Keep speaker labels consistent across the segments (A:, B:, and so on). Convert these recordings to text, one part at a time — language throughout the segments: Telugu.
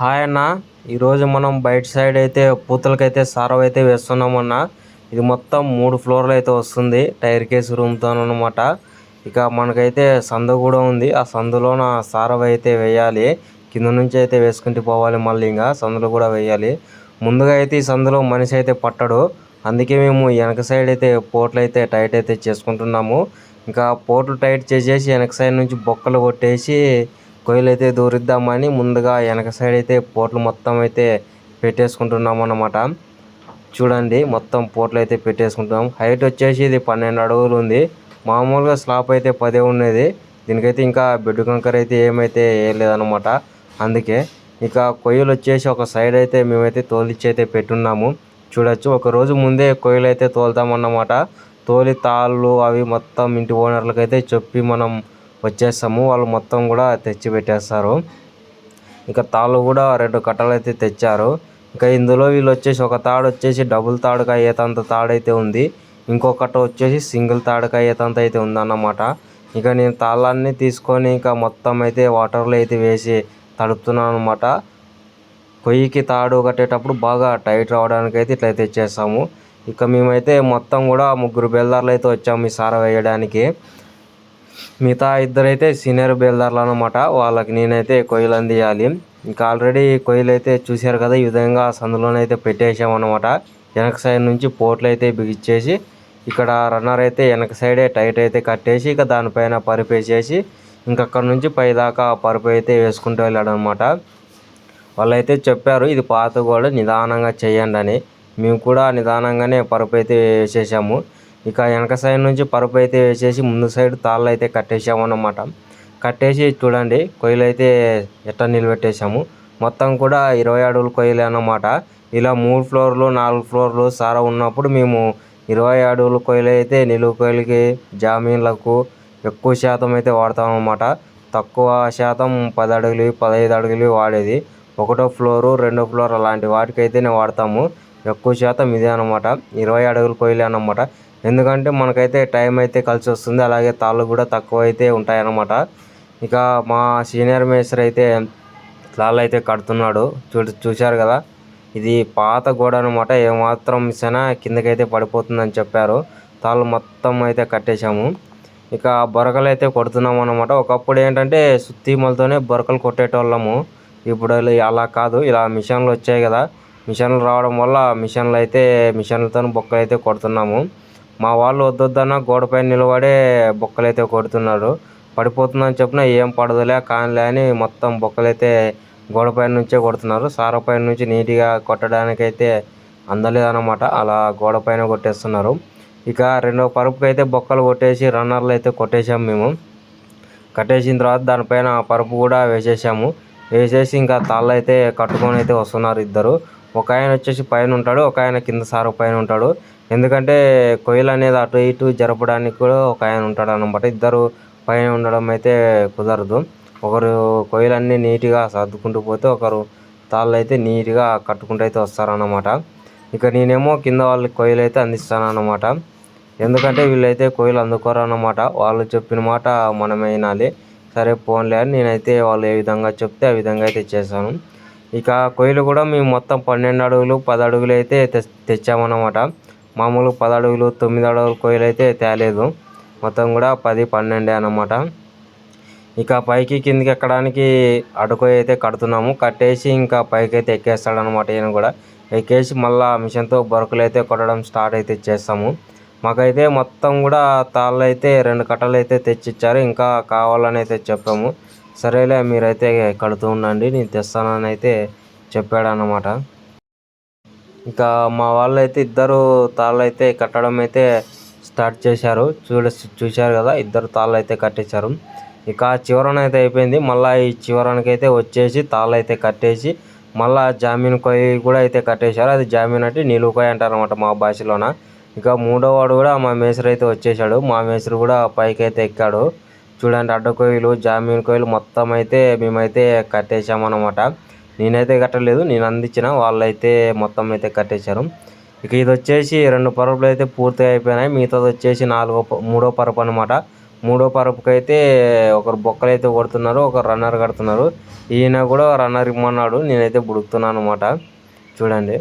A: హాయ్ అన్న. ఈరోజు మనం బయట సైడ్ అయితే పూతలకైతే సారవ అయితే వేస్తున్నామన్న ఇది మొత్తం మూడు ఫ్లోర్లు అయితే వస్తుంది. టైర్ కేసు రూమ్తో అనమాట ఇక మనకైతే సందు కూడా ఉంది. ఆ సందులోన సారవ అయితే వేయాలి. కింద నుంచి అయితే వేసుకుంటూ పోవాలి మళ్ళీ ఇంకా సందులో కూడా వేయాలి. ముందుగా అయితే ఈ సందులో మనిషి అయితే పట్టడు. అందుకే మేము వెనక సైడ్ అయితే పోట్లు అయితే టైట్ అయితే చేసుకుంటున్నాము. ఇంకా పోర్ట్లు టైట్ చేసేసి వెనక సైడ్ నుంచి బొక్కలు కొట్టేసి కొయ్యలు అయితే దూరిద్దామని ముందుగా వెనక సైడ్ అయితే పోట్లు మొత్తం అయితే పెట్టేసుకుంటున్నాం అన్నమాట. చూడండి మొత్తం పోట్లు అయితే పెట్టేసుకుంటున్నాం. హైట్ వచ్చేసి ఇది పన్నెండు అడుగులు ఉంది. మామూలుగా స్లాబ్ అయితే పదే ఉండేది దీనికైతే ఇంకా బెడ్ కంకర్ అయితే ఏమైతే వేయలేదన్నమాట అందుకే ఇక కొయ్యలు వచ్చేసి ఒక సైడ్ అయితే మేమైతే తోలిచ్చి అయితే పెట్టున్నాము. చూడొచ్చు ఒక రోజు ముందే కొయ్యలు అయితే తోలుతామన్నమాట. తోలి తాళ్ళు అవి మొత్తం ఇంటి ఓనర్లకైతే చెప్పి మనం వచ్చేస్తాము. వాళ్ళు మొత్తం కూడా తెచ్చి పెట్టేస్తారు. ఇంకా తాళ్ళు కూడా రెండు కట్టలు అయితే తెచ్చారు. ఇంకా ఇందులో వీళ్ళు వచ్చేసి ఒక తాడు వచ్చేసి డబుల్ తాడుగా అయ్యేటంత తాడు అయితే ఉంది ఇంకొకటి వచ్చేసి సింగిల్ తాడుగా అయ్యేటంత అయితే ఉందన్నమాట. ఇక నేను తాళాన్ని తీసుకొని ఇంకా మొత్తం అయితే వాటర్లో అయితే వేసి తడుపుతున్నాను అనమాట పొయ్యికి తాడు కట్టేటప్పుడు బాగా టైట్ రావడానికి అయితే ఇట్లా తెచ్చేస్తాము. ఇక మేమైతే మొత్తం కూడా ముగ్గురు బేల్దార్లు అయితే వచ్చాము ఈ సార వేయడానికి. మిగతా ఇద్దరైతే సీనియర్ బేల్దార్లు అనమాట వాళ్ళకి నేనైతే కొయ్యలు అందియాలి. ఇంకా ఆల్రెడీ కొయ్యలు అయితే చూశారు కదా ఈ విధంగా సందులోనైతే పెట్టేసామన్నమాట వెనక సైడ్ నుంచి పోట్లు అయితే బిగిచ్చేసి ఇక్కడ రన్నర్ అయితే వెనక సైడే టైట్ అయితే కట్టేసి ఇక దానిపైన పరుపు వేసేసి ఇంకక్కడ నుంచి పైదాకా పరుపు అయితే వేసుకుంటూ వెళ్ళాడు అనమాట వాళ్ళైతే చెప్పారు ఇది పాత కూడా నిదానంగా చేయండి అని. మేము కూడా నిదానంగానే పరుపు అయితే వేసేసాము. ఇక వెనక సైడ్ నుంచి పరుపు అయితే వేసేసి ముందు సైడ్ తాళ్ళు అయితే కట్టేసామన్నమాట కట్టేసి చూడండి కొయ్యలు అయితే ఎట్లా నిలబెట్టేసాము. మొత్తం కూడా ఇరవై అడుగులు కొయ్యలే అన్నమాట. ఇలా మూడు ఫ్లోర్లు నాలుగు ఫ్లోర్లు సారా ఉన్నప్పుడు మేము ఇరవై అడుగులు కొయ్యలు అయితే నిలువు కొయ్యలకి జామీన్లకు ఎక్కువ శాతం అయితే వాడతామన్నమాట తక్కువ శాతం పది అడుగులు పదహైదు అడుగులు వాడేది. ఒకటో ఫ్లోరు రెండో ఫ్లోర్ అలాంటి వాటికైతేనే వాడతాము. ఎక్కువ శాతం ఇదే అనమాట ఇరవై అడుగులు కొయ్యలే అనమాట ఎందుకంటే మనకైతే టైం అయితే కలిసి వస్తుంది. అలాగే తాళ్ళు కూడా తక్కువ అయితే ఉంటాయన్నమాట. ఇక మా సీనియర్ మేస్టర్ అయితే తాళ్ళు అయితే కడుతున్నాడు. చూ చూశారు కదా? ఇది పాత గోడ అనమాట ఏమాత్రం మిస్ అయినా కిందకైతే పడిపోతుందని చెప్పారు. తాళ్ళు మొత్తం అయితే కట్టేశాము. ఇక బొరకలు అయితే కొడుతున్నాం అనమాట ఒకప్పుడు ఏంటంటే సుత్తిమలతోనే బొరకలు కొట్టేటోళ్ళము. ఇప్పుడు అలా కాదు. ఇలా మిషన్లు వచ్చాయి కదా. మిషన్లు రావడం వల్ల మిషన్లు అయితే మిషన్లతో బొక్కలు అయితే కొడుతున్నాము. మా వాళ్ళు వద్దొద్దన్న గోడపైన నిలబడే బొక్కలు అయితే కొడుతున్నారు. పడిపోతుందని చెప్పిన ఏం పడదులే కానిలే అని మొత్తం బొక్కలైతే గోడపై నుంచే కొడుతున్నారు. సారపైన నుంచి నీట్గా కొట్టడానికైతే అందలేదన్నమాట. అలా గోడపైన కొట్టేస్తున్నారు. ఇక రెండో పరుపుకి అయితే బొక్కలు కొట్టేసి రన్నర్లు అయితే కొట్టేసాము మేము. కట్టేసిన తర్వాత దానిపైన పరుపు కూడా వేసేసాము వేసేసి ఇంకా తాళ్ళు అయితే కట్టుకొని అయితే వస్తున్నారు ఇద్దరు. ఒక ఆయన వచ్చేసి పైన ఉంటాడు ఒక ఆయన కింద సారు పైన ఉంటాడు. ఎందుకంటే కొయ్యలు అనేది అటు ఇటు జరపడానికి కూడా ఒక ఆయన ఉంటాడు అనమాట ఇద్దరు పైన ఉండడం అయితే కుదరదు. ఒకరు కొయ్యలన్నీ నీట్గా సర్దుకుంటూ పోతే ఒకరు తాళ్ళు అయితే నీట్గా కట్టుకుంటూ అయితే వస్తారన్నమాట. ఇక నేనేమో కింద వాళ్ళకి కొయ్యలు అయితే అందిస్తాను అనమాట ఎందుకంటే వీళ్ళైతే కొయ్యలు అందుకోరు అనమాట వాళ్ళు చెప్పిన మాట మనమే వినాలి. సరే పోన్లే అని నేనైతే వాళ్ళు ఏ విధంగా చెప్తే ఆ విధంగా అయితే చేశాను. ఇక కొయ్యలు కూడా మేము మొత్తం పన్నెండు అడుగులు పది అడుగులు అయితే తె తెచ్చామన్నమాట. మామూలు పది అడుగులు తొమ్మిది అడుగులు కొయ్యలు అయితే తేలేదు. మొత్తం కూడా పది పన్నెండే అన్నమాట. ఇక పైకి కిందికి ఎక్కడానికి అడుకొయ్య అయితే కడుతున్నాము. కట్టేసి ఇంకా పైకి అయితే ఎక్కేస్తాడనమాట ఈయన కూడా. ఎక్కేసి మళ్ళీ మిషన్తో బొరకలు అయితే కొట్టడం స్టార్ట్ అయితే చేస్తాము. మాకైతే మొత్తం కూడా తాళ్ళు అయితే రెండు కట్టలు అయితే తెచ్చిచ్చారు. ఇంకా కావాలని అయితే చెప్పాము. సరేలే మీరైతే కడుతూ ఉండండి నేను తెస్తానని అయితే చెప్పాడనమాట ఇంకా మా వాళ్ళు అయితే ఇద్దరు తాళ్ళు అయితే కట్టడం అయితే స్టార్ట్ చేశారు. చూడ చూశారు కదా ఇద్దరు తాళ్ళు అయితే కట్టేశారు. ఇక చివరన అయితే అయిపోయింది. మళ్ళీ ఈ చివరనకైతే వచ్చేసి తాళ్ళు అయితే కట్టేసి మళ్ళీ జామీన్ కొయ్యి కూడా అయితే కట్టేశారు. అది జామీన్ అంటే నిలువు అంటారనమాట అంటారు అనమాట మా భాషలోన. ఇక మూడో వాడు కూడా మా మేసరు అయితే వచ్చేసాడు మా మేసరు కూడా పైకి అయితే ఎక్కాడు. చూడండి అడ్డ కోయిలు జామీన్ కోయిలు మొత్తం అయితే మేమైతే కట్టేసామన్నమాట నేనైతే కట్టలేదు నేను అందించిన వాళ్ళైతే మొత్తం అయితే కట్టేశారు. ఇక ఇది వచ్చేసి రెండు పరుపులు అయితే పూర్తి అయిపోయినాయి. మిగతాది వచ్చేసి నాలుగో మూడో పరుపు అనమాట మూడో పరుపుకైతే ఒకరు బొక్కలు అయితే కొడుతున్నారు ఒకరు రన్నర్ కడుతున్నారు. ఈయన కూడా రన్నర్ ఇమ్మన్నాడు నేనైతే బుడుకుతున్నాను అనమాట చూడండి.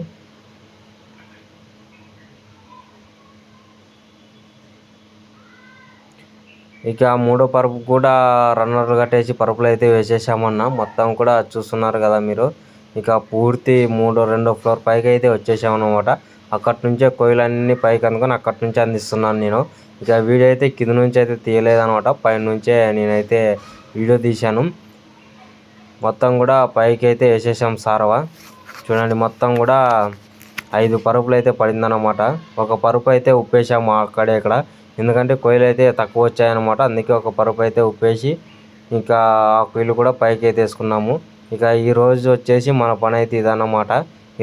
A: ఇక మూడో పరుపు కూడా రన్నర్లు కట్టేసి పరుపులు అయితే వేసేసామన్నా. మొత్తం కూడా చూస్తున్నారు కదా మీరు. ఇక పూర్తి మూడో రెండో ఫ్లోర్ పైకి అయితే వచ్చేసామన్నమాట. అక్కడి నుంచే కోయిలన్నీ పైకి అందుకొని అక్కడి నుంచే అందిస్తున్నాను నేను. ఇక వీడియో అయితే కింద నుంచి అయితే తీయలేదనమాట పైన నుంచే నేనైతే వీడియో తీశాను. మొత్తం కూడా పైకి అయితే వేసేసాం సారవా చూడండి మొత్తం కూడా ఐదు పరుపులు అయితే పడిందన్నమాట. ఒక పరుపు అయితే ఉప్పేసాము అక్కడే ఇక్కడ. ఎందుకంటే కొయ్యలు అయితే తక్కువ వచ్చాయన్నమాట. అందుకే ఒక పరుపు అయితే ఉప్పేసి ఇంకా ఆ కొయ్యలు కూడా పైకి అయితే వేసుకున్నాము ఇక ఈ రోజు వచ్చేసి మన పని అయితే ఇదన్నమాట.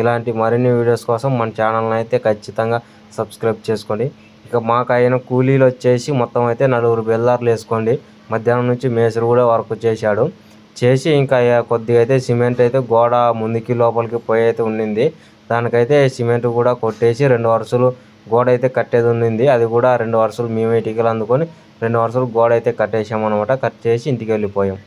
A: ఇలాంటి మరిన్ని వీడియోస్ కోసం మన ఛానల్ని అయితే ఖచ్చితంగా సబ్స్క్రైబ్ చేసుకోండి. ఇక మాకు అయిన కూలీలు వచ్చేసి మొత్తం అయితే నలుగురు బెల్లార్లు వేసుకోండి. మధ్యాహ్నం నుంచి మేసరు కూడా వర్క్ చేశాడు. చేసి ఇంకా కొద్దిగా అయితే సిమెంట్ అయితే గోడ ముందుకి లోపలికి పోయి అయితే ఉండింది. దానికైతే సిమెంట్ కూడా కొట్టేసి రెండు వరుసలు గోడ అయితే కట్టేది ఉండింది. అది కూడా రెండు వరుసలు మేమే ఇటుకలు అందుకొని రెండు వరుసలు గోడ అయితే కట్టేసామన్నమాట. కట్ చేసి ఇంటికి వెళ్ళిపోయాం.